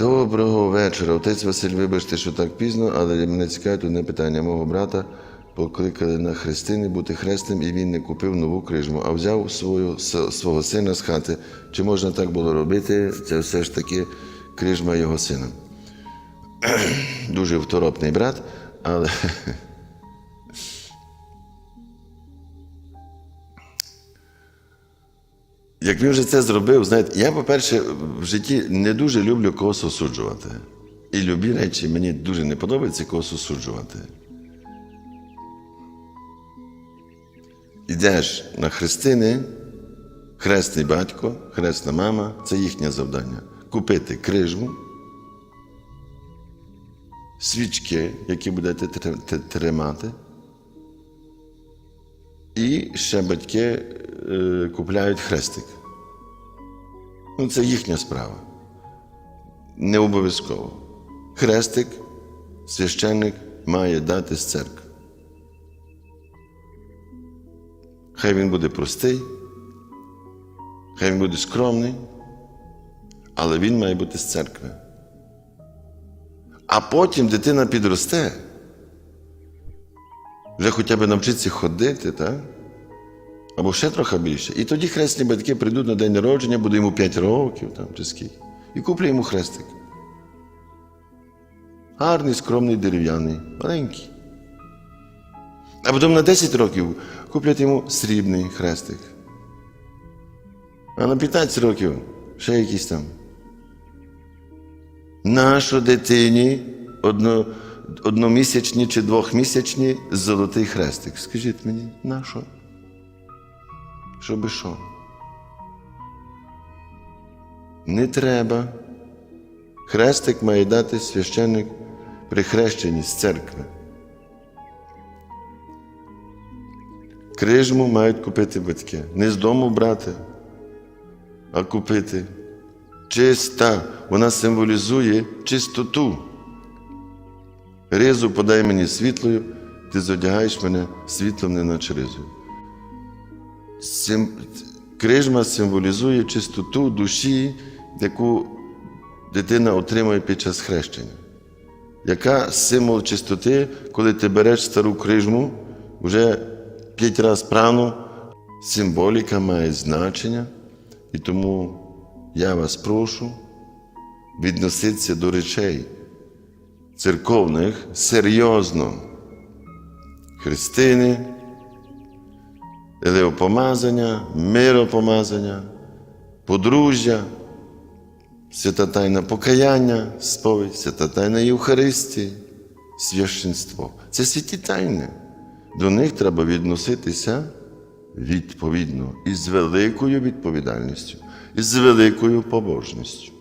Доброго вечора. Отець Василь, вибачте, що так пізно, але мене цікавить одне питання. Мого брата покликали на хрестини бути хрестним, і він не купив нову крижму, а взяв свою, свого сина з хати. Чи можна так було робити? Це все ж таки крижма його сина. Дуже второпний брат, але. Як він вже це зробив, знаєте, я, по-перше, в житті не дуже люблю когось осуджувати. І любі речі мені дуже не подобається когось осуджувати. Ідеш на хрестини, хресний батько, хресна мама це їхнє завдання. Купити крижму, свічки, які будете тримати. І ще батьки е, купляють хрестик. Ну, це їхня справа. Не обов'язково. Хрестик священник має дати з церкви. Хай він буде простий, хай він буде скромний, але він має бути з церкви. А потім дитина підросте вже хоча б навчиться ходити, так? Або ще трохи більше. І тоді хресні батьки прийдуть на день народження, буде йому 5 років там, чи скільки, і куплять йому хрестик. Гарний, скромний, дерев'яний, маленький. А потім на 10 років куплять йому срібний хрестик. А на 15 років ще якийсь там. Нащо дитині одно, одномісячні чи двохмісячні золотий хрестик? Скажіть мені, нащо? Щоби що? Не треба. Хрестик має дати священник при хрещенні з церкви. Крижму мають купити батьки. Не з дому брати, а купити. Чиста, вона символізує чистоту. Ризу подай мені світлою, ти зодягаєш мене світлом, неначе ризою. Сим... Крижма символізує чистоту душі, яку дитина отримує під час хрещення. Яка символ чистоти, коли ти береш стару крижму, вже п'ять разів прано, символіка має значення, і тому я вас прошу відноситися до речей церковних серйозно. Христини, елеопомазання, миропомазання, подружжя, свята тайна покаяння, сповідь, свята тайна Євхаристії, священство. Це святі тайни. До них треба відноситися відповідно і з великою відповідальністю, і з великою побожністю.